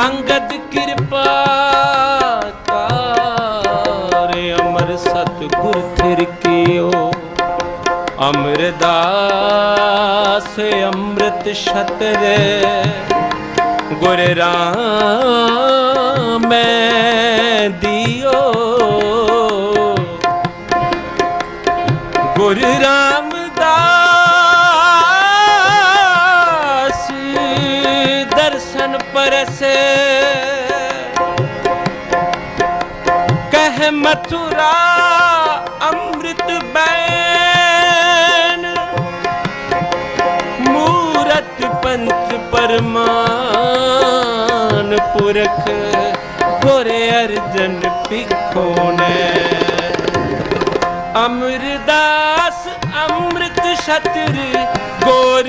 ਅੰਗਦ ਕਿਰਪਾ ਕਰ ਅਮਰ ਸਤਿਗੁਰ ਥਿਰ ਕੀਓ। ਅਮਰਦਾਸ ਅੰਮ੍ਰਿਤ ਛਤਰ ਗੁਰ ਰਾਮ ਮੈਂ ਦਿਓ। ਗੁਰ ਰਾਮ ਦਰਸ਼ਨ ਪਰਸੇ। ਕਹਿ ਮਥੁਰਾ ਅੰਮ੍ਰਿਤ ਬੈਨ। ਮੂਰਤ ਪੰਚ ਪਰਮਾਨ ਪੁਰਖ ਗੁਰ ਅਰਜਨ ਪਿਖੋਨੇ ਅਮਰਦਾਸ ਅੰਮ੍ਰਿਤ ਛਤਰ, ਗੋਰ